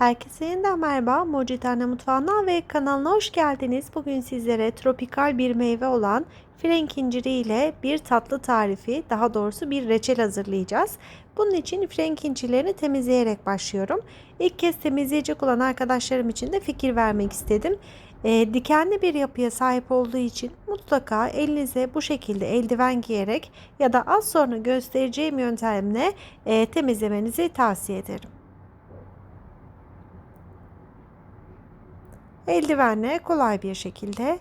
Herkese yeniden merhaba. Mocitane Mutfağı'na ve kanalına hoş geldiniz. Bugün sizlere tropikal bir meyve olan frenk inciri ile bir tatlı tarifi, daha doğrusu bir reçel hazırlayacağız. Bunun için frenk incirlerini temizleyerek başlıyorum. İlk kez temizleyecek olan arkadaşlarım için de fikir vermek istedim. E, dikenli bir yapıya sahip olduğu için mutlaka elinize bu şekilde eldiven giyerek ya da az sonra göstereceğim yöntemle e, temizlemenizi tavsiye ederim. Eldivenle kolay bir şekilde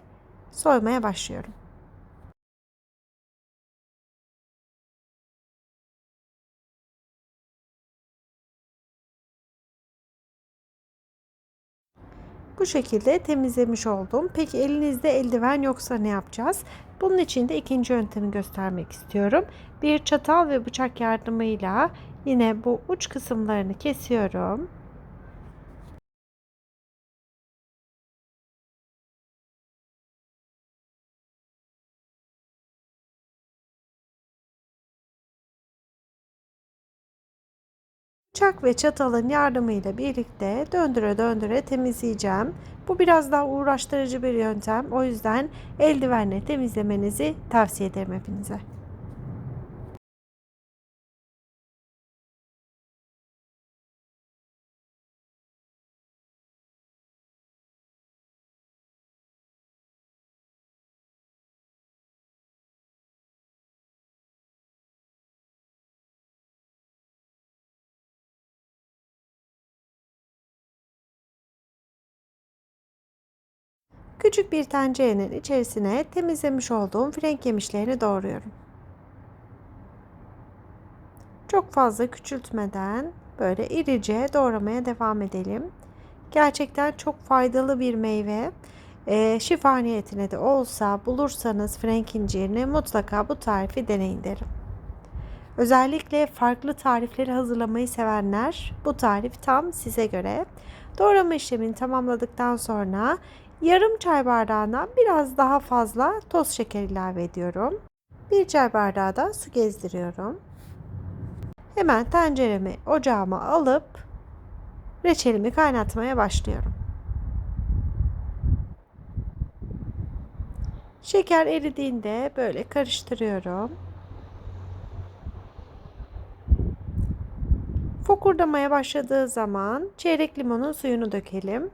soymaya başlıyorum. Bu şekilde temizlemiş oldum. Peki elinizde eldiven yoksa ne yapacağız? Bunun için de ikinci yöntemi göstermek istiyorum. Bir çatal ve bıçak yardımıyla yine bu uç kısımlarını kesiyorum. Bıçak ve çatalın yardımıyla birlikte döndüre döndüre temizleyeceğim. Bu biraz daha uğraştırıcı bir yöntem. O yüzden eldivenle temizlemenizi tavsiye ederim hepinize. Küçük bir tencerenin içerisine temizlemiş olduğum frenk yemişlerini doğruyorum. Çok fazla küçültmeden böyle irice doğramaya devam edelim. Gerçekten çok faydalı bir meyve. E, şifa niyetine de olsa bulursanız frenk incirini mutlaka bu tarifi deneyin derim. Özellikle farklı tarifleri hazırlamayı sevenler bu tarif tam size göre. Doğrama işlemini tamamladıktan sonra Yarım çay bardağına biraz daha fazla toz şeker ilave ediyorum. Bir çay bardağı da su gezdiriyorum. Hemen tenceremi ocağıma alıp reçelimi kaynatmaya başlıyorum. Şeker eridiğinde böyle karıştırıyorum. Fokurdamaya başladığı zaman çeyrek limonun suyunu dökelim.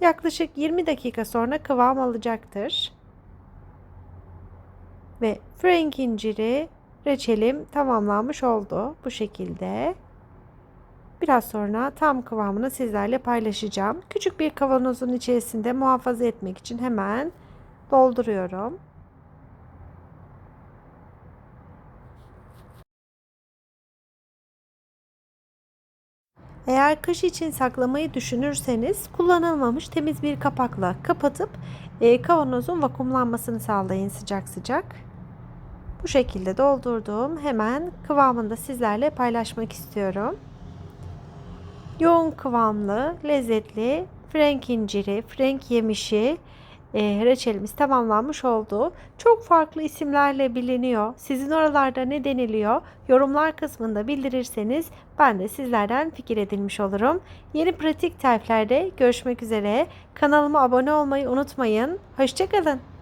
Yaklaşık 20 dakika sonra kıvam alacaktır. Ve frank inciri reçelim tamamlanmış oldu bu şekilde. Biraz sonra tam kıvamını sizlerle paylaşacağım. Küçük bir kavanozun içerisinde muhafaza etmek için hemen dolduruyorum. Eğer kış için saklamayı düşünürseniz kullanılmamış temiz bir kapakla kapatıp e, kavanozun vakumlanmasını sağlayın sıcak sıcak. Bu şekilde doldurduğum hemen kıvamında sizlerle paylaşmak istiyorum. Yoğun kıvamlı, lezzetli frenk inciri, frenk yemişi, e, reçelimiz tamamlanmış oldu. Çok farklı isimlerle biliniyor. Sizin oralarda ne deniliyor? Yorumlar kısmında bildirirseniz ben de sizlerden fikir edinmiş olurum. Yeni pratik tariflerde görüşmek üzere. Kanalıma abone olmayı unutmayın. Hoşçakalın.